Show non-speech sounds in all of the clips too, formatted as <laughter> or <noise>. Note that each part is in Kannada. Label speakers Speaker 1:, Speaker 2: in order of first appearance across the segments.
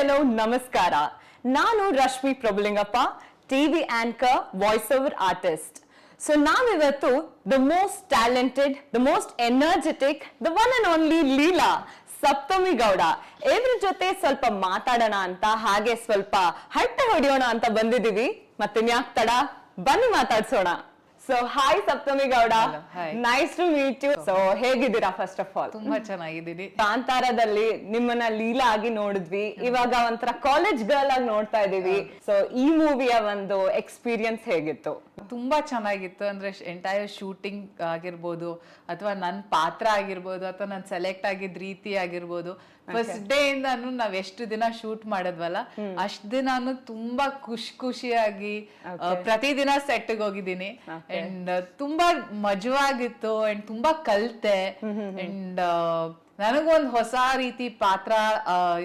Speaker 1: ಹೆಲೋ ನಮಸ್ಕಾರ ನಾನು Rashmi Prabhulingappa TV anchor voice over artist so ನಾವಿವತ್ತು the most talented the most energetic the one and only Leela Saptami Gowda ಇವ್ರ ಜೊತೆ ಸ್ವಲ್ಪ ಮಾತಾಡೋಣ ಅಂತ ಹಾಗೆ ಸ್ವಲ್ಪ ಹಟ್ಟ ಹೊಡೆಯೋಣ ಅಂತ ಬಂದಿದೀವಿ ಮತ್ತಿನ್ಯಾಕ್ ತಡ ಬನ್ನಿ ಮಾತಾಡ್ಸೋಣ so hi Saptami Gowda nice to meet you so ಹೇಗಿದ್ದೀರಾ ಫಸ್ಟ್ ಆಫ್ ಆಲ್
Speaker 2: ತುಂಬಾ ಚೆನ್ನಾಗಿದ್ದೀನಿ.
Speaker 1: ಕಾಂತಾರದಲ್ಲಿ ನಿಮ್ಮನ್ನ ಲೀಲಾ ಆಗಿ ನೋಡಿದ್ವಿ ಇವಾಗ ಒಂಥರ ಕಾಲೇಜ್ ಗರ್ಲ್ ಆಗಿ ನೋಡ್ತಾ ಇದೀವಿ ಸೊ ಈ ಮೂವಿಯ ಒಂದು ಎಕ್ಸ್ಪೀರಿಯನ್ಸ್ ಹೇಗಿತ್ತು?
Speaker 2: ತುಂಬಾ ಚೆನ್ನಾಗಿತ್ತು. ಅಂದ್ರೆ ಎಂಟೈರ್ ಶೂಟಿಂಗ್ ಆಗಿರ್ಬೋದು ಅಥವಾ ನನ್ನ ಪಾತ್ರ ಆಗಿರ್ಬೋದು ಅಥವಾ ನಾನು ಸೆಲೆಕ್ಟ್ ಆಗಿದ್ದ ರೀತಿ ಆಗಿರ್ಬೋದು. ಫಸ್ಟ್ ಡೇ ಇಂದಾನು ನಾವ್ ಎಷ್ಟು ದಿನ ಶೂಟ್ ಮಾಡಿದ್ವಲ್ಲ ಅಷ್ಟ್ ದಿನಾನು ತುಂಬಾ ಖುಷಿ ಖುಷಿಯಾಗಿ ಪ್ರತಿದಿನ ಸೆಟ್ ಹೋಗಿದ್ದೀನಿ. ಅಂಡ್ ತುಂಬಾ ಮಜವಾಗಿತ್ತು ಅಂಡ್ ತುಂಬಾ ಕಲ್ತೆ. ಅಂಡ್ ನನಗೊಂದ್ ಹೊಸ ರೀತಿ ಪಾತ್ರ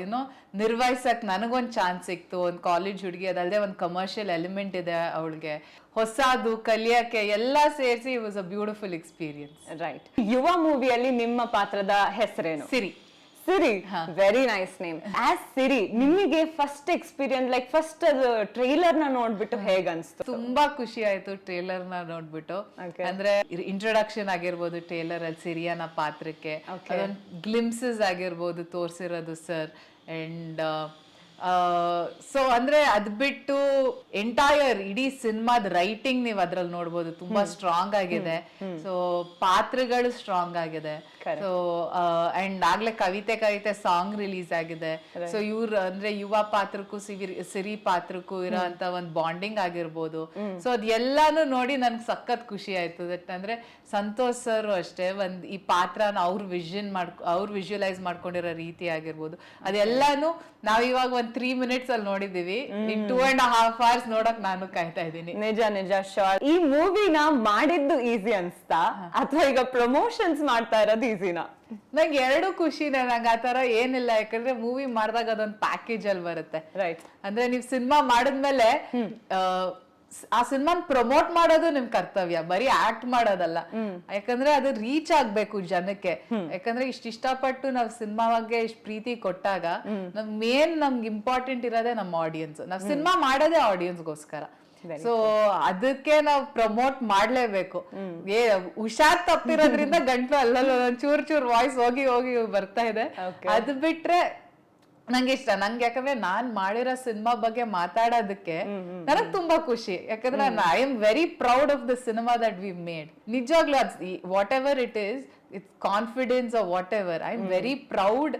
Speaker 2: ಏನೋ ನಿರ್ವಹಿಸಕ್ ನನಗೊಂದ್ ಚಾನ್ಸ್ ಸಿಕ್ತು. ಒಂದ್ ಕಾಲೇಜ್ ಹುಡುಗಿ ಅದಲ್ಲದೆ ಒಂದ್ ಕಮರ್ಷಿಯಲ್ ಎಲಿಮೆಂಟ್ ಇದೆ ಅವಳಿಗೆ. ಹೊಸದು ಕಲಿಯಕ್ಕೆ ಎಲ್ಲ ಸೇರಿಸಿ it was a beautiful experience
Speaker 1: right Yuva ಮೂವಿಯಲ್ಲಿ ನಿಮ್ಮ ಪಾತ್ರದ ಹೆಸರೇನು?
Speaker 2: Siri
Speaker 1: Siri very nice name as Siri ನಿಮಗೆ ಫಸ್ಟ್ ಎಕ್ಸ್ಪೀರಿಯನ್ಸ್ ಲೈಕ್ ಫಸ್ಟ್ ಅದು ಟ್ರೈಲರ್ನ ನೋಡ್ಬಿಟ್ಟು ಹೇಗ ಅನ್ಸ್ತು?
Speaker 2: ತುಂಬಾ ಖುಷಿ ಆಯ್ತು ಟ್ರೇಲರ್ನ ನೋಡ್ಬಿಟ್ಟು ಅಂದ್ರೆ ಇಂಟ್ರೊಡಕ್ಷನ್ ಆಗಿರ್ಬೋದು ಟ್ರೇಲರ್ ಅಲ್ಲಿ ಸಿರಿಯಾನ ಪಾತ್ರಕ್ಕೆ. ಗ್ಲಿಮ್ಸಸ್ ಆಗಿರ್ಬೋದು ತೋರ್ಸಿರೋದು ಸರ್ ಅಂಡ್ ಸೊ ಅಂದ್ರೆ ಅದ್ ಬಿಟ್ಟು ಎಂಟೈರ್ ಇಡೀ ಸಿನಿಮಾದ ರೈಟಿಂಗ್ ನೀವು ಅದ್ರಲ್ಲಿ ನೋಡ್ಬೋದು. ತುಂಬಾ ಸ್ಟ್ರಾಂಗ್ ಆಗಿದೆ. ಸೊ ಪಾತ್ರಗಳು ಸ್ಟ್ರಾಂಗ್ ಆಗಿದೆ. ಸೊ ಅಂಡ್ ಆಗ್ಲೇ ಕವಿತೆ ಕವಿತೆ ಸಾಂಗ್ ರಿಲೀಸ್ ಆಗಿದೆ. ಸೊ ಇವ್ರ ಅಂದ್ರೆ ಯುವ ಪಾತ್ರಕ್ಕೂ ಸಿರಿ ಸಿರಿ ಪಾತ್ರಕ್ಕೂ ಇರೋ ಅಂತ ಒಂದ್ ಬಾಂಡಿಂಗ್ ಆಗಿರ್ಬೋದು. ಸೊ ಅದೆಲ್ಲಾನು ನೋಡಿ ನನ್ಗೆ ಸಖತ್ ಖುಷಿ ಆಯ್ತು. ದಟ್ ಅಂದ್ರೆ ಸಂತೋಷ್ ಸರ್ ಅಷ್ಟೇ ಒಂದ್ ಈ ಪಾತ್ರನ ಅವ್ರ ವಿಷನ್ ಮಾಡ್ಕೊ ಅವ್ರು ವಿಜುವಲೈಸ್ ಮಾಡ್ಕೊಂಡಿರೋ ರೀತಿ ಆಗಿರ್ಬೋದು. ಅದೆಲ್ಲಾನು ನಾವಿವಾಗ ಇವಾಗ ಒಂದ್ ತ್ರೀ ಮಿನಿಟ್ಸ್ ಅಲ್ಲಿ ನೋಡಿದೀವಿ ಟೂ ಅಂಡ್ ಹಾಫ್ ಅವರ್ಸ್ ನೋಡಕ್ ನಾನು ಕಾಯ್ತಾ ಇದ್ದೀನಿ.
Speaker 1: ನಿಜ ನಿಜ ಶೋರ್ ಈ ಮೂವಿನ ಮಾಡಿದ್ದು ಈಸಿ ಅನ್ಸ್ತಾ? ಅಥವಾ ಈಗ ಪ್ರಮೋಷನ್ಸ್ ಮಾಡ್ತಾ ಇರೋದು ಈಸಿನಾ
Speaker 2: ನಂಗೆ ಎರಡು ಖುಷಿನೇ ನಂಗೆ ಆ ತರ ಏನಿಲ್ಲ. ಯಾಕಂದ್ರೆ ಮೂವಿ ಮಾಡಿದಾಗ ಅದೊಂದು ಪ್ಯಾಕೇಜ್ ಅಲ್ಲಿ ಬರುತ್ತೆ.
Speaker 1: ರೈಟ್
Speaker 2: ಅಂದ್ರೆ ನೀವ್ ಸಿನಿಮಾ ಮಾಡಿದ್ಮೇಲೆ ಆ, ಸಿನಿಮಾನ ಪ್ರಮೋಟ್ ಮಾಡೋದು ನಿಮ್ ಕರ್ತವ್ಯ. ಬರೀ ಆಕ್ಟ್ ಮಾಡೋದಲ್ಲ. ಯಾಕಂದ್ರೆ ಅದು ರೀಚ್ ಆಗ್ಬೇಕು ಜನಕ್ಕೆ. ಯಾಕಂದ್ರೆ ಇಷ್ಟ ಇಷ್ಟಪಟ್ಟು ನಾವ್ ಸಿನಿಮಾ ಬಗ್ಗೆ ಇಷ್ಟ ಪ್ರೀತಿ ಕೊಟ್ಟಾಗ ನಮ್ ಮೇನ್ ನಮ್ಗೆ ಇಂಪಾರ್ಟೆಂಟ್ ಇರೋದೇ ನಮ್ಮ ಆಡಿಯನ್ಸ್ ನಾವ್ ಸಿನಿಮಾ ಮಾಡೋದೇ ಆಡಿಯನ್ಸ್ಗೋಸ್ಕರ ಸೊ ಅದಕ್ಕೆ ನಾವ್ ಪ್ರಮೋಟ್ ಮಾಡ್ಲೇಬೇಕು. ಏ ಹುಷಾರ್ ತಪ್ಪಿರೋದ್ರಿಂದ ಗಂಟ್ಲು ಅಲ್ಲಲ್ಲ ಚೂರ್ ಚೂರ್ ವಾಯ್ಸ್ ಹೋಗಿ ಹೋಗಿ ಬರ್ತಾ ಇದೆ. ಅದ್ ಬಿಟ್ರೆ ನಂಗೆ ಇಷ್ಟ. ನಂಗೆ ಯಾಕಂದ್ರೆ ನಾನ್ ಮಾಡಿರೋ ಸಿನಿಮಾ ಬಗ್ಗೆ ಮಾತಾಡೋದಕ್ಕೆ ನನಗ್ ತುಂಬಾ ಖುಷಿ. ಯಾಕಂದ್ರೆ I am very proud of the cinema that we made ನಿಜವಾಗ್ಲೂ whatever it is it's confidence whatever I am very proud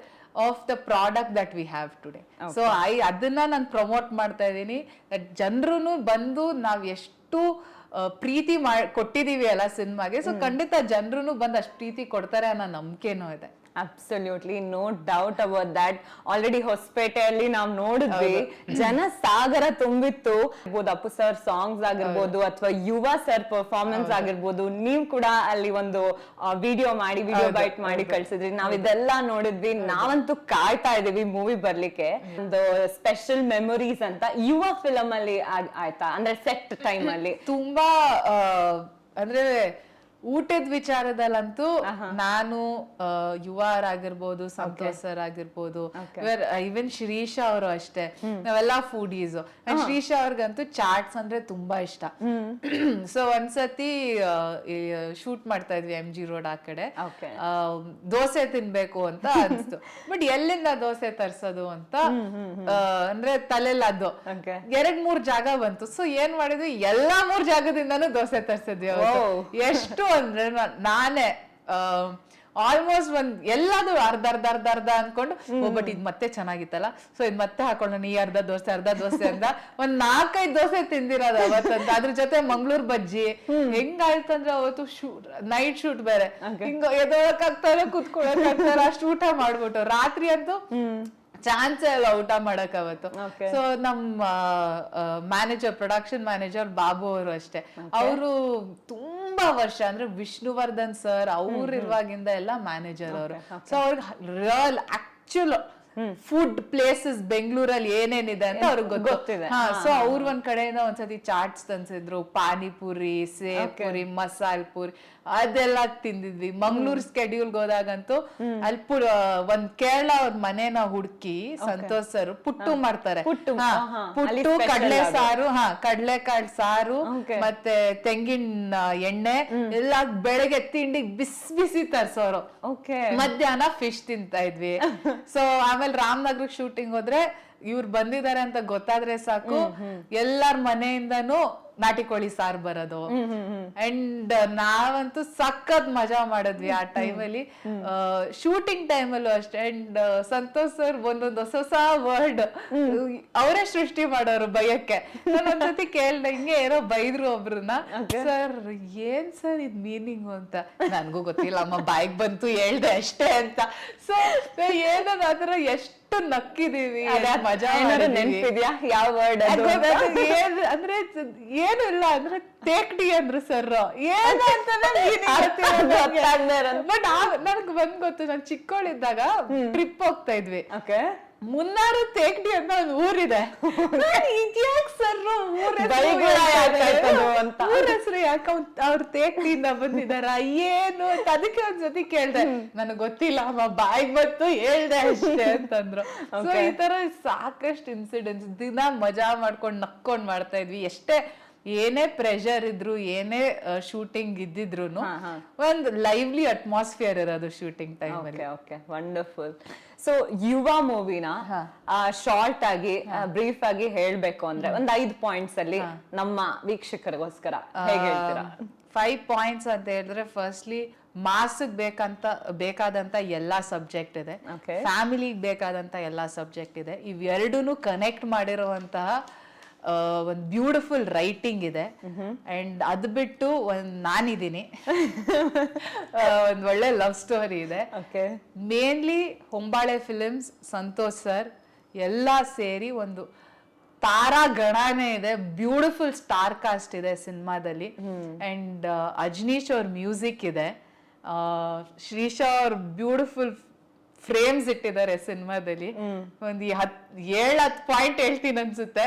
Speaker 2: of the product that we have today so I ಅದನ್ನ ನಾನು ಪ್ರಮೋಟ್ ಮಾಡ್ತಾ ಇದ್ದೀನಿ. ಜನರು ಬಂದು ನಾವ್ ಎಷ್ಟು ಪ್ರೀತಿ ಮಾಡಿ ಕೊಟ್ಟಿದೀವಿ ಅಲ್ಲ ಸಿನಿಮಾಗೆ. ಸೊ ಖಂಡಿತ ಜನರು ಬಂದು ಅಷ್ಟು ಪ್ರೀತಿ ಕೊಡ್ತಾರೆ ಅನ್ನೋ ನಂಬಿಕೆನೂ ಇದೆ.
Speaker 1: Absolutely no doubt about that already ಹೊಸಪೇಟೆಯಲ್ಲಿ ನಾವು ನೋಡಿದ್ವಿ. ಜನ ಸಾಗರ ತುಂಬಿತ್ತು. ಅಪ್ಪು ಸರ್ ಸಾಂಗ್ಸ್ ಆಗಿರ್ಬೋದು ಅಥವಾ ಯುವ ಸರ್ ಪರ್ಫಾರ್ಮೆನ್ಸ್ ಆಗಿರ್ಬೋದು. ನೀವು ಕೂಡ ಅಲ್ಲಿ ಒಂದು ವಿಡಿಯೋ ಮಾಡಿ ವಿಡಿಯೋ ಬೈಟ್ ಮಾಡಿ ಕಳ್ಸಿದ್ರಿ. ನಾವ್ ಇದೆಲ್ಲ ನೋಡಿದ್ವಿ. ನಾವಂತೂ ಕಾಯ್ತಾ ಇದೀವಿ ಮೂವಿ ಬರ್ಲಿಕ್ಕೆ. ಒಂದು ಸ್ಪೆಷಲ್ ಮೆಮೊರೀಸ್ ಅಂತ ಯುವ ಫಿಲಮ್ ಅಲ್ಲಿ ಆಯ್ತಾ? ಅಂದ್ರೆ ಸೆಟ್ ಟೈಮ್ ಅಲ್ಲಿ.
Speaker 2: ತುಂಬಾ ಅಂದ್ರೆ ಊಟದ ವಿಚಾರದಲ್ಲಂತೂ ನಾನು ಆ, ಯುವರಾಗಿರ್ಬೋದು ಸಂತೋಷ್ ಸರ್ ಆಗಿರ್ಬೋದು ಇವನ್ ಶ್ರೀಶಾ ಅವರು ಅಷ್ಟೇ. ನಾವೆಲ್ಲ ಫುಡೀಸ್ ಶ್ರೀಶಾ ಅವ್ರಿಗಂತೂ ಚಾಟ್ಸ್ ಅಂದ್ರೆ ತುಂಬಾ ಇಷ್ಟ. ಸೊ <clears throat> ಒಂದ್ಸತಿ ಶೂಟ್ ಮಾಡ್ತಾ ಇದ್ವಿ ಎಂ ಜಿ ರೋಡ್ ಆ ಕಡೆ. ದೋಸೆ ತಿನ್ಬೇಕು ಅಂತ ಅನ್ಸ್ತು. <laughs> ಬಟ್ ಎಲ್ಲಿಂದ ದೋಸೆ ತರ್ಸೋದು ಅಂತ ಅಂದ್ರೆ ತಲೆಲ್ಲದ್ದು
Speaker 1: ಅದು
Speaker 2: ಎರಡ್ ಮೂರ್ ಜಾಗ ಬಂತು. ಸೊ ಏನ್ ಮಾಡಿದ್ವಿ? ಎಲ್ಲಾ ಮೂರ್ ಜಾಗದಿಂದಾನು ದೋಸೆ ತರ್ಸಿದ್ವಿ. ಎಷ್ಟು ಅಂದ್ರೆ ನಾನೇ ಆಲ್ಮೋಸ್ಟ್ ಒಂದ್ ಎಲ್ಲಾದು ಅರ್ಧ ಅರ್ಧ ಅರ್ಧ ಅರ್ಧ ಅನ್ಕೊಂಡು ಓ ಬಟ್ ಇದ್ ಮತ್ತೆ ಚೆನ್ನಾಗಿತ್ತಲ್ಲ. ಸೊ ಇದ್ ಮತ್ತೆ ಹಾಕೊಂಡು ನೀ ಅರ್ಧ ದೋಸೆ ಅರ್ಧ ದೋಸೆ ಅಂತ ಒಂದ್ ನಾಲ್ಕೈದು ದೋಸೆ ತಿಂದಿರೋದು ಅವತ್ತಂತ. ಅದ್ರ ಜೊತೆ ಮಂಗ್ಳೂರ್ ಬಜ್ಜಿ. ಹೆಂಗಾಯ್ತಂದ್ರೆ ಅವತ್ತು ಶೂಟ್ ನೈಟ್ ಶೂಟ್ ಬೇರೆ. ಹಿಂಗ. ಎದೊಳಕ್ ಆಗ್ತಾರೆ ಕುತ್ಕೊಳಕ್ ಆಗ್ತಾರೆ ಅಷ್ಟು ಊಟ ಮಾಡ್ಬಿಟ್ಟು. ರಾತ್ರಿ ಅಂತೂ ಚಾನ್ಸ್ ಇಲ್ಲ ಊಟ ಮಾಡಕ್ ಅವತ್ತು. ಸೊ ನಮ್ಮ ಮ್ಯಾನೇಜರ್ ಪ್ರೊಡಕ್ಷನ್ ಮ್ಯಾನೇಜರ್ ಬಾಬು ಅವರು ಅಷ್ಟೇ. ಅವರು ತುಂಬಾ ವರ್ಷ ಅಂದ್ರೆ ವಿಷ್ಣುವರ್ಧನ್ ಸರ್ ಅವ್ರ ಇರುವಾಗಿಂದ ಎಲ್ಲ ಮ್ಯಾನೇಜರ್ ಅವರು. ಸೊ ಅವ್ರಿಗೆ ರಿಯಲ್ ಆಕ್ಚುಲ್ ಫುಡ್ ಪ್ಲೇಸಸ್ ಬೆಂಗಳೂರಲ್ಲಿ ಏನೇನಿದೆ ಅಂತ ಅವ್ರಿಗೆ
Speaker 1: ಗೊತ್ತಿದೆ.
Speaker 2: ಗೊತ್ತಿದೆ ಸೊ ಅವ್ರ ಒಂದ್ ಕಡೆಯಿಂದ ಒಂದ್ಸತಿ ಚಾಟ್ಸ್ ತನ್ಸಿದ್ರು ಪಾನಿಪುರಿ ಸೇವ್ ಪುರಿ ಮಸಾಲ್ ಪುರಿ ಅದೆಲ್ಲ ತಿಂದಿದ್ವಿ. ಮಂಗ್ಳೂರ್ ಸ್ಕೆಡ್ಯೂಲ್ ಹೋದಾಗಂತೂ ಅಲ್ಲಿ ಒಂದ್ ಕೇರಳ ಅವ್ರ ಮನೇನ ಹುಡುಕಿ ಸಂತೋಷ್ ಸರ್ ಪುಟ್ಟು ಮಾಡ್ತಾರೆ.
Speaker 1: ಪುಟ್ಟು,
Speaker 2: ಕಡಲೆ. ಸಾರು ಹಾ ಕಡಲೆಕಾಳು ಸಾರು ಮತ್ತೆ ತೆಂಗಿನ ಎಣ್ಣೆ ಎಲ್ಲ ಬೆಳಗ್ಗೆ ತಿಂಡಿ ಬಿಸಿ ಬಿಸಿ ತರ್ಸೋರು. ಮಧ್ಯಾಹ್ನ ಫಿಶ್ ತಿಂತಾ ಇದ್ವಿ. <laughs> ಸೊ ಆಮೇಲೆ ರಾಮನಗರ ಶೂಟಿಂಗ್ ಹೋದ್ರೆ ಇವ್ರು ಬಂದಿದ್ದಾರೆ ಅಂತ ಗೊತ್ತಾದ್ರೆ ಸಾಕು. ಎಲ್ಲಾರ್ ಮನೆಯಿಂದನೂ ನಾಟಿ ಕೋಳಿ ಸಾರು ಬರೋದು. ಅಂಡ್ ನಾವಂತೂ ಸಖತ್ ಮಜಾ ಮಾಡಿದ್ವಿ ಆ ಟೈಮಲ್ಲಿ. ಶೂಟಿಂಗ್ ಟೈಮಲ್ಲೂ ಅಷ್ಟೇ. ಅಂಡ್ ಸಂತೋಷ್ ಸರ್ ಒಂದೊಂದು ಹೊಸ ಹೊಸ ವರ್ಡ್ ಅವರೇ ಸೃಷ್ಟಿ ಮಾಡೋರು ಭಯಕ್ಕೆ. ನಾನು ಒಂದ್ಸತಿ ಕೇಳ್ದೆ ಹಿಂಗೆ ಏನೋ ಬೈದ್ರು ಒಬ್ರನ್ನ. ಸರ್ ಏನ್ ಸರ್ ಇದ್ ಮೀನಿಂಗ್ ಅಂತ? ನನ್ಗೂ ಗೊತ್ತಿಲ್ಲ. ಅಮ್ಮ ಬಾಯ್ಗೆ ಬಂತು ಹೇಳ್ದೆ ಅಷ್ಟೇ ಅಂತ. ಸೊ ಏನದ ಅದರ ಎಷ್ಟು ನಕ್ಕಿದೀವಿ ಎಷ್ಟ್ ಮಜಾ
Speaker 1: ಏನಾದ್ರು
Speaker 2: ಮಾಡಿದೀವಿ.
Speaker 1: ನೆನ್ಪಿದ್ಯಾ? ಯಾವ ವರ್ಡ್ ಅದು
Speaker 2: ಅದು- ಅದು ಅಂದ್ರೆ ಏನು ಇಲ್ಲ ಅಂದ್ರೆ ಟೇಕ್ ಡಿ ಅಂದ್ರು ಸರ್ ಏನು
Speaker 1: ಇರೋದು.
Speaker 2: ಬಟ್ ನನ್ಗೆ ಬಂದ್ ಗೊತ್ತು ನಾನು ಚಿಕ್ಕವಳಿದ್ದಾಗ ಟ್ರಿಪ್ ಹೋಗ್ತಾ ಇದ್ವಿ.
Speaker 1: ಓಕೆ
Speaker 2: ಮುನ್ನಾರು ತೇಕ್ಡಿ ಅಂತ ಒಂದು ಊರಿದೆ. <laughs> ಸರ್
Speaker 1: ಬೈಗುಳ ಯಾಕ್ ಆಯ್ತದು ಅಂತ.
Speaker 2: ಊರ ಹೆಸರು ಯಾಕ ಅವ್ರ ಇಂದ ಬಂದಿದಾರ? ಏನು? ಅಂತ ಅದಕ್ಕೆ ಜೊತೆ ಕೇಳ್ದೆ ನನಗ್ ಗೊತ್ತಿಲ್ಲ ಅಮ್ಮ ಬಾಯ್ ಬಂತು ಹೇಳ್ದೆ ಅಷ್ಟೇ ಅಂತಂದ್ರು. ಸೊ ಈ ತರ ಸಾಕಷ್ಟು ಇನ್ಸಿಡೆಂಟ್ಸ್ ದಿನ ಮಜಾ ಮಾಡ್ಕೊಂಡ್ ನಕ್ಕೊಂಡ್ ಮಾಡ್ತಾ ಇದ್ವಿ. ಎಷ್ಟೇ ಏನೇ ಪ್ರೆಷರ್ ಇದ್ರು ಏನೇ ಶೂಟಿಂಗ್ ಇದ್ದಿದ್ರು ಒಂದ್ ಲೈವ್ಲಿ ಅಟ್ಮಾಸ್ಫಿಯರ್ ಇರೋದು ಶೂಟಿಂಗ್ ಟೈಮ್ ಅಲ್ಲಿ.
Speaker 1: ಓಕೆ ವಂಡರ್ಫುಲ್ ಸೊ ಯುವ ಮೂವಿನ ಶಾರ್ಟ್ ಆಗಿ ಬ್ರೀಫ್ ಆಗಿ ಹೇಳ್ಬೇಕು ಅಂದ್ರೆ ಒಂದ್ ಐದು ಪಾಯಿಂಟ್ಸ್ ಅಲ್ಲಿ ನಮ್ಮ ವೀಕ್ಷಕರಿಗೋಸ್ಕರ ಹೇಗೆ ಹೇಳ್ತೀರಾ?
Speaker 2: ಫೈವ್ ಪಾಯಿಂಟ್ಸ್ ಅಂತ ಹೇಳಿದ್ರೆ ಫಸ್ಟ್ಲಿ ಮಾಸ್ಗ್ ಬೇಕಂತ ಬೇಕಾದಂತ ಎಲ್ಲಾ ಸಬ್ಜೆಕ್ಟ್ ಇದೆ.
Speaker 1: ಫ್ಯಾಮಿಲಿ
Speaker 2: ಫ್ಯಾಮಿಲಿಗೆ ಬೇಕಾದಂತ ಎಲ್ಲಾ ಸಬ್ಜೆಕ್ಟ್ ಇದೆ. ಇವೆರಡೂನು ಕನೆಕ್ಟ್ ಮಾಡಿರುವಂತಹ ಒಂದ್ ಬ್ಯೂಟಿಫುಲ್ ರೈಟಿಂಗ್ ಇದೆ. ಅಂಡ್ ಅದು ಬಿಟ್ಟು ಒಂದು ನಾನಿದ್ದೀನಿ ಒಂದು ಒಳ್ಳೆ ಲವ್ ಸ್ಟೋರಿ ಇದೆ.
Speaker 1: Okay
Speaker 2: mainly Hombale films Santosh sir ಎಲ್ಲ ಸೇರಿ ಒಂದು ತಾರಾ ಗಣಾನೇ ಇದೆ. ಬ್ಯೂಟಿಫುಲ್ ಸ್ಟಾರ್ ಕಾಸ್ಟ್ ಇದೆ ಸಿನಿಮಾದಲ್ಲಿ. ಅಂಡ್ ಅಜ್ನೀಶ್ ಅವ್ರ ಮ್ಯೂಸಿಕ್ ಇದೆ. ಶ್ರೀಶಾ ಅವ್ರ ಬ್ಯೂಟಿಫುಲ್ ಫ್ರೇಮ್ಸ್ ಇಟ್ಟಿದ್ದಾರೆ ಸಿನಿಮಾದಲ್ಲಿ. ಒಂದ್ ಹತ್ ಏಳ್ ಹತ್ ಪಾಯಿಂಟ್ ಹೇಳ್ತೀನಿ ಅನ್ಸುತ್ತೆ.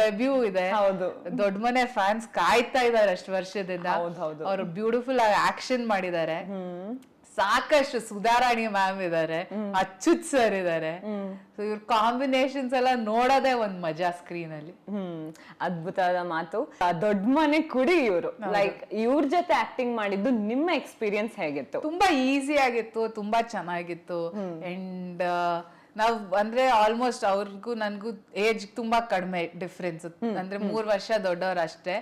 Speaker 2: ಡೆಬ್ಯೂ ಇದೆ.
Speaker 1: ಹೌದು.
Speaker 2: ದೊಡ್ಡ ಮನೆ ಫ್ಯಾನ್ಸ್ ಕಾಯ್ತಾ ಇದಾರೆ ಅಷ್ಟು ವರ್ಷದಿಂದ. ಅವರು ಬ್ಯೂಟಿಫುಲ್ ಆಗಿ ಆಕ್ಷನ್ ಮಾಡಿದ್ದಾರೆ. ಸಾಕಷ್ಟು ಸುಧಾರಾಣಿ ಮ್ಯಾಮ್ ಇದಾರೆ ಅಚ್ಯುತ್ ಸರ್ ಇದಾರೆ. ಸೊ ಇವ್ರ ಕಾಂಬಿನೇಷನ್ಸ್ ಎಲ್ಲ ನೋಡೋದೇ ಒಂದ್ ಮಜಾ ಸ್ಕ್ರೀನ್ ಅಲ್ಲಿ.
Speaker 1: ಹ್ಮ್. ಅದ್ಭುತವಾದ ಮಾತು. ದೊಡ್ಡ ಮನೆ ಕುಡಿ ಇವರು. ಲೈಕ್ ಇವ್ರ ಜೊತೆ ಆಕ್ಟಿಂಗ್ ಮಾಡಿದ್ದು ನಿಮ್ಮ ಎಕ್ಸ್ಪೀರಿಯನ್ಸ್ ಹೇಗಿತ್ತು?
Speaker 2: ತುಂಬಾ ಈಸಿ ಆಗಿತ್ತು ತುಂಬಾ ಚೆನ್ನಾಗಿತ್ತು. ಅಂಡ್ ನಾವ್ ಅಂದ್ರೆ ಆಲ್ಮೋಸ್ಟ್ ಅವ್ರಿಗೂ ನನ್ಗೂ ಏಜ್ ತುಂಬಾ ಕಡಿಮೆ ಡಿಫ್ರೆನ್ಸ್ ಅಂದ್ರೆ ಮೂರ್ ವರ್ಷ ದೊಡ್ಡವ್ರ ಅಷ್ಟೇ.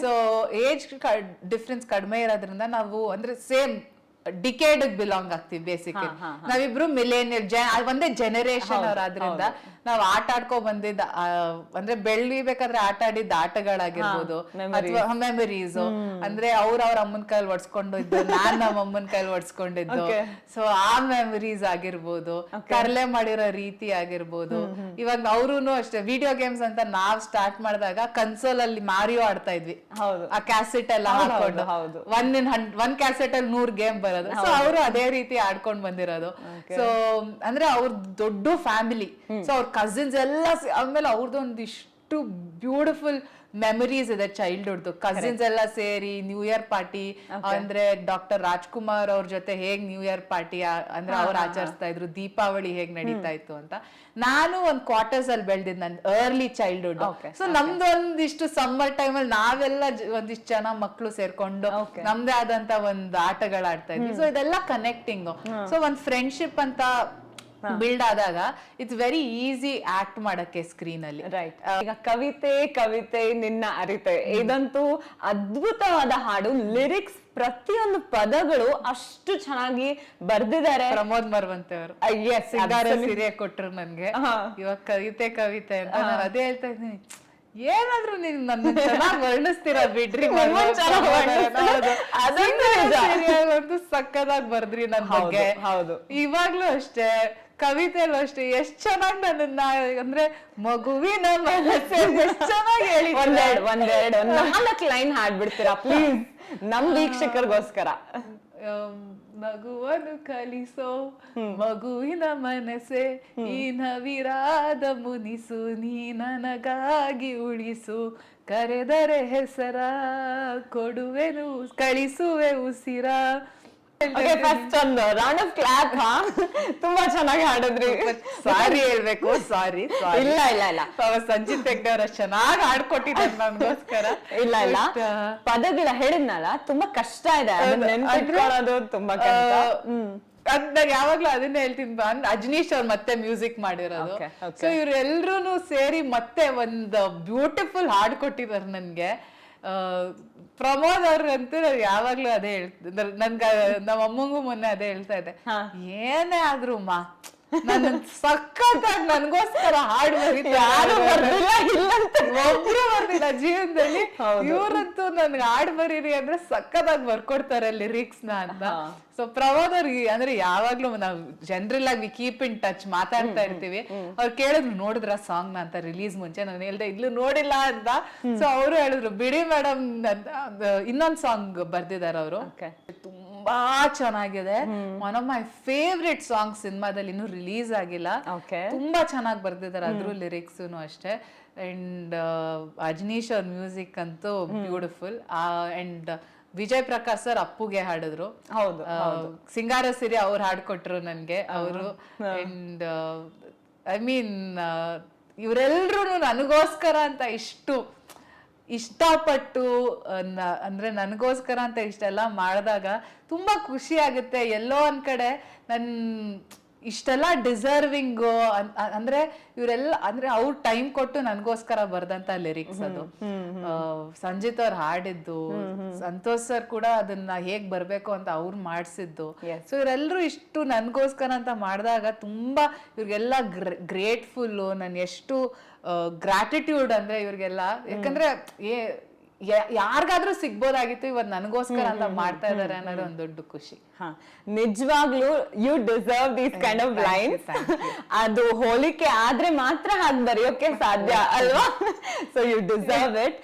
Speaker 2: ಸೊ ಏಜ್ ಡಿಫ್ರೆನ್ಸ್ ಕಡಿಮೆ ಇರೋದ್ರಿಂದ ನಾವು ಅಂದ್ರೆ ಸೇಮ್ ಡಿಕೇಡ್ ಬಿಲಾಂಗ್ ಆಗ್ತೀವಿ ಬೇಸಿಕ್ ನಾವಿಬ್ರು ಮಿಲೇನಿಯಲ್ ಒಂದೇ ಜನರೇಷನ್ ಅವ್ರಾದ್ರಿಂದ ನಾವ್ ಆಟ ಆಡ್ಕೊ ಬಂದಿದ್ದ ಅಂದ್ರೆ ಬೆಳಿಬೇಕಾದ್ರೆ ಆಟ ಆಡಿದ್ದ ಆಟಗಳಾಗಿರ್ಬೋದು. ಅಥವಾ ಮೆಮರೀಸ್ ಅಂದ್ರೆ ಅವ್ರ ಅವ್ರ ಅಮ್ಮನ ಕೈಲಿ ಒಡ್ಸ್ಕೊಂಡಿದ್ದು ನಾನ್ ನಮ್ಮ ಅಮ್ಮನ ಕೈಲಿ ಒಡ್ಸ್ಕೊಂಡಿದ್ದು ಸೊ ಆ ಮೆಮರೀಸ್ ಆಗಿರ್ಬೋದು. ಕರ್ಲೆ ಮಾಡಿರೋ ರೀತಿ ಆಗಿರ್ಬೋದು. ಇವಾಗ ಅವ್ರುನು ಅಷ್ಟೇ ವಿಡಿಯೋ ಗೇಮ್ಸ್ ಅಂತ ನಾವ್ ಸ್ಟಾರ್ಟ್ ಮಾಡಿದಾಗ ಕನ್ಸೋಲ್ ಅಲ್ಲಿ ಮಾರಿಯೋ ಆಡ್ತಾ ಇದ್ವಿ.
Speaker 1: ಹೌದು.
Speaker 2: ಆ ಕ್ಯಾಸೆಟ್ ಎಲ್ಲ ಹಾಕೊಂಡು. ಒನ್ ಇನ್ ಒನ್ ಕ್ಯಾಸೆಟ್ ಅಲ್ಲಿ ನೂರ್ ಗೇಮ್ ಬರೋದು. ಸೊ ಅವರು ಅದೇ ರೀತಿ ಆಡ್ಕೊಂಡ್ ಬಂದಿರೋದು. ಸೊ ಅಂದ್ರೆ ಅವ್ರ ದೊಡ್ಡ ಫ್ಯಾಮಿಲಿ ಸೊ ಅವ್ರ ಕಸಿನ್ಸ್ ಎಲ್ಲ ಆಮೇಲೆ ಅವ್ರದ್ದು ಒಂದಿಷ್ಟು ಬ್ಯೂಟಿಫುಲ್ ಮೆಮರೀಸ್ ಇದೆ ಚೈಲ್ಡ್ಹುಡ್ ಕಸಿನ್ಸ್ ಎಲ್ಲ ಸೇರಿ ನ್ಯೂ ಇಯರ್ ಪಾರ್ಟಿ ಅಂದ್ರೆ ಡಾಕ್ಟರ್ ರಾಜ್ಕುಮಾರ್ ಅವ್ರ ಜೊತೆ ಹೇಗ್ ನ್ಯೂ ಇಯರ್ ಪಾರ್ಟಿ ಅಂದ್ರೆ ಅವ್ರು ಆಚರಿಸ್ತಾ ಇದ್ರು ದೀಪಾವಳಿ ಹೇಗ್ ನಡೀತಾ ಇತ್ತು ಅಂತ. ನಾನು ಒಂದ್ ಕ್ವಾರ್ಟರ್ಸ್ ಅಲ್ಲಿ ಬೆಳ್ದಿದ್ ನನ್ ಅರ್ಲಿ ಚೈಲ್ಡ್ಹುಡ್ ಸೊ ನಮ್ದು ಒಂದಿಷ್ಟು ಸಮ್ಮರ್ ಟೈಮ್ ಅಲ್ಲಿ ನಾವೆಲ್ಲ ಒಂದಿಷ್ಟು ಜನ ಮಕ್ಕಳು ಸೇರ್ಕೊಂಡು ನಮ್ದೇ ಆದಂತ ಒಂದ್ ಆಟಗಳ ಆಡ್ತಾ ಇದ್ವಿ. ಸೊ ಇದೆಲ್ಲ ಕನೆಕ್ಟಿಂಗ್ ಸೊ ಒಂದ್ ಫ್ರೆಂಡ್ಶಿಪ್ ಅಂತ ಬಿಲ್ಡ್ ಆದಾಗ ಇಟ್ಸ್ ವೆರಿ ಈಸಿ ಆಕ್ಟ್ ಮಾಡಕ್ಕೆ ಸ್ಕ್ರೀನ್ ಅಲ್ಲಿ.
Speaker 1: ರೈಟ್ ಈಗ ಕವಿತೆ ಕವಿತೆ ನಿನ್ನ ಅರಿತೆ. ಇದಂತೂ ಅದ್ಭುತವಾದ ಹಾಡು. ಲಿರಿಕ್ಸ್ ಪ್ರತಿಯೊಂದು ಪದಗಳು ಅಷ್ಟು ಚೆನ್ನಾಗಿ ಬರ್ದಿದ್ದಾರೆ.
Speaker 2: ಪ್ರಮೋದ್ ಮರ್ವಂತೆ ಅವರು. ಸೀರೆ. ಕೊಟ್ರು ನನ್ಗೆ. ಇವಾಗ ಕವಿತೆ ಕವಿತೆ ಅಂತ ನಾನು ಅದೇ ಹೇಳ್ತಾ ಇದ್ದೀನಿ. ಏನಾದ್ರೂ ನೀನ್ ನನ್ನ ಚೆನ್ನಾಗಿ ವರ್ಣಿಸ್ತೀರಾ ಬಿಡ್ರಿ ಸಕ್ಕದಾಗಿ ಬರ್ದ್ರಿ ನನ್ ಬಗ್ಗೆ.
Speaker 1: ಹೌದು.
Speaker 2: ಇವಾಗ್ಲೂ ಅಷ್ಟೇ. ಕವಿತೆಲ್ಲೂ ಅಷ್ಟೇ ಎಷ್ಟ್ ಚೆನ್ನಾಗ್ ನನ್ನನ್ನ ಅಂದ್ರೆ ಮಗುವಿನ ಮನಸ್ಸೆ ಎಷ್ಟ್ ಚೆನ್ನಾಗಿ ಹೇಳಿ
Speaker 1: ಒಂದೆರಡು ಒಂದೆರಡು ನಾಲ್ಕು ಲೈನ್ ಹಾಡ್ಬಿಡ್ತೀರಾ ಪ್ಲೀಸ್ ನಮ್ ವೀಕ್ಷಕರಿಗೋಸ್ಕರ.
Speaker 2: ಮಗುವನು ಕಲಿಸೋ ಮಗುವಿನ ಮನಸ್ಸೆ ಈ ನವಿರಾದ ಮುನಿಸು ನೀ ನನಗಾಗಿ ಉಳಿಸು ಕರೆದರೆ ಹೆಸರ ಕೊಡುವೆನು ಕಳಿಸುವೆ ಉಸಿರ.
Speaker 1: ಓಕೆ ಫಸ್ಟ್ ಒಂದು ರೌಂಡ್ ಆಫ್ ಕ್ಲಾಪ್ ಹಾ? ತುಂಬಾ ಚೆನ್ನಾಗಿ ಹಾಡಿದ್ರಿ.
Speaker 2: ಸಾರಿ ಹೇಳ್ಬೇಕು ಸಾರಿ
Speaker 1: ಇಲ್ಲ ಇಲ್ಲ ಇಲ್ಲ.
Speaker 2: ಸಂಜಿತ್ ಹೆಗ್ಡೆ ಅವ್ರ ಚೆನ್ನಾಗಿ ಹಾಡ್ಕೊಟ್ಟಿದ್ದಾರೆ ನನಗೋಸ್ಕರ.
Speaker 1: ಇಲ್ಲ ಇಲ್ಲ. ಪದಗಳ ಹೇಳಿದ್ನಲ್ಲ ತುಂಬಾ ಕಷ್ಟ ಇದೆ. ನೆನ್ಪಿಟ್ಕೊಳ್ಳೋದು ತುಂಬಾ ಕಷ್ಟ. ಹ್ಮ್.
Speaker 2: ಅದ್ ನಾನ್ ಯಾವಾಗ್ಲೂ ಅದನ್ನೇ ಹೇಳ್ತೀನಿ ಬಾ. ಅಜನೀಶ್ ಅವ್ರು ಮತ್ತೆ ಮ್ಯೂಸಿಕ್ ಮಾಡಿರೋದು. ಸೊ ಇವ್ರೆಲ್ರೂ ಸೇರಿ ಮತ್ತೆ ಒಂದ್ ಬ್ಯೂಟಿಫುಲ್ ಹಾಡ್ ಕೊಟ್ಟಿದ್ದಾರೆ ನನ್ಗೆ. ಪ್ರಮೋದ್ ಅವ್ರಂತೂ ನಾವ್ ಯಾವಾಗ್ಲೂ ಅದೇ ಹೇಳ್ತಾರೆ ನನ್ಗ ನಮ್ಮ ಅಮ್ಮಂಗೂ ಮೊನ್ನೆ ಅದೇ ಹೇಳ್ತಾ ಇದ್ದೆ. ಏನೇ ಆದ್ರೂ ಮಾ ನನ್ ಸಖತ್ತಾಗಿ ನನ್ಗೋಸ್ಕರ ಹಾಡು
Speaker 1: ಯಾರು ಬರ್ಲಿಲ್ಲ ಇಲ್ಲ ಅಂತ
Speaker 2: ಒಬ್ರು ಬರ್ಲಿಲ್ಲ ಜೀವನದಲ್ಲಿ. ಇವರಂತೂ ನನ್ಗೆ ಹಾಡ್ ಬರೀರಿ ಅಂದ್ರೆ ಸಖತ್ತಾಗಿ ಬರ್ಕೊಡ್ತಾರೆ ಲಿರಿಕ್ಸ್ನ ಅಂತ. ಸೊ ಪ್ರಮೋದ್ ಅವ್ರಿಗೆ ಅಂದ್ರೆ ಯಾವಾಗ್ಲೂ ನಾವು ಜನರಲ್ ಆಗಿ ಕೀಪ್ ಇನ್ ಟಚ್ ಮಾತಾಡ್ತಾ ಇರ್ತೀವಿ. ಅವ್ರು ಕೇಳಿದ್ರು ನೋಡಿದ್ರ ಸಾಂಗ್ನ ಅಂತ ರಿಲೀಸ್ ಮುಂಚೆ? ನಾನು ಹೇಳ್ದೆ ಇಲ್ಲೂ ನೋಡಿಲ್ಲ ಅಂತ. ಸೊ ಅವರು ಹೇಳಿದ್ರು ಬಿಡಿ ಮೇಡಮ್ ಇನ್ನೊಂದ್ ಸಾಂಗ್ ಬರ್ದಿದ್ದಾರೆ ಅವರು. ತುಂಬಾ ಚೆನ್ನಾಗಿದೆ. One of my favourite song ಸಿನಿಮಾದಲ್ಲಿ ಇನ್ನೂ ರಿಲೀಸ್ ಆಗಿಲ್ಲ. ತುಂಬಾ ಚೆನ್ನಾಗಿ ಬರ್ದಿದ್ದಾರೆ ಅದ್ರ ಲಿರಿಕ್ಸ್ ಅಷ್ಟೇ. ಅಂಡ್ ಅಜನೀಶ್ ಅವ್ರ ಮ್ಯೂಸಿಕ್ ಅಂತೂ beautiful and Vijay Prakash sir ಅಪ್ಪುಗೆ ಹಾಡಿದ್ರು.
Speaker 1: ಹೌದು,
Speaker 2: ಸಿಂಗಾರ ಸಿರಿ ಅವ್ರು ಹಾಡ್ಕೊಟ್ರು ನನ್ಗೆ ಅವರು. ಅಂಡ್ ಐ ಮೀನ್ ಇವರೆಲ್ಲರೂ ನನಗೋಸ್ಕರ ಅಂತ ಇಷ್ಟು ಇಷ್ಟಪಟ್ಟು ಅಂದ್ರೆ ನನಗೋಸ್ಕರ ಅಂತ ಇಷ್ಟೆಲ್ಲ ಮಾಡಿದಾಗ ತುಂಬಾ ಖುಷಿ ಆಗುತ್ತೆ. ಎಲ್ಲೋ ಒಂದ್ ಕಡೆ ನನ್ ಇಷ್ಟೆಲ್ಲ ಡಿಸರ್ವಿಂಗು ಅಂದ್ರೆ ಇವರೆಲ್ಲ ಅಂದ್ರೆ ಅವ್ರು ಟೈಮ್ ಕೊಟ್ಟು ನನಗೋಸ್ಕರ ಬರ್ದಂತ ಲಿರಿಕ್ಸ್ ಅದು. ಸಂಜಿತ್ ಅವ್ರು ಹಾಡಿದ್ದು ಸಂತೋಷ್ ಸರ್ ಕೂಡ ಅದನ್ನ ಹೇಗ್ ಬರ್ಬೇಕು ಅಂತ ಅವ್ರು ಮಾಡಿಸಿದ್ದು. ಸೊ ಇವರೆಲ್ಲರೂ ಇಷ್ಟು ನನಗೋಸ್ಕರ ಅಂತ ಮಾಡಿದಾಗ ತುಂಬಾ ಇವ್ರಿಗೆಲ್ಲ ಗ್ರೇಟ್ಫುಲ್ ನಾನು ಎಷ್ಟು ಗ್ರಾಟಿಟ್ಯೂಡ್ ಅಂದ್ರೆ ಇವ್ರಿಗೆಲ್ಲ ಯಾಕಂದ್ರೆ ಏ ಯಾರ್ಗಾದ್ರೂ ಸಿಗ್ಬೋದಾಗಿತ್ತು ಇವತ್ತು ನನಗೋಸ್ಕರ ಅಂತ ಮಾಡ್ತಾ ಇದಾರೆ ಅನ್ನೋದು ಒಂದು ದೊಡ್ಡ ಖುಷಿ.
Speaker 1: ಹಾ ನಿಜವಾಗ್ಲೂ you deserve these kind of
Speaker 2: line
Speaker 1: lines ಅದು ಹೋಲಿಕೆ ಆದ್ರೆ ಮಾತ್ರ ಹಾಗೆ ಬರೆಯೋಕೆ ಸಾಧ್ಯ ಅಲ್ವಾ? So you deserve it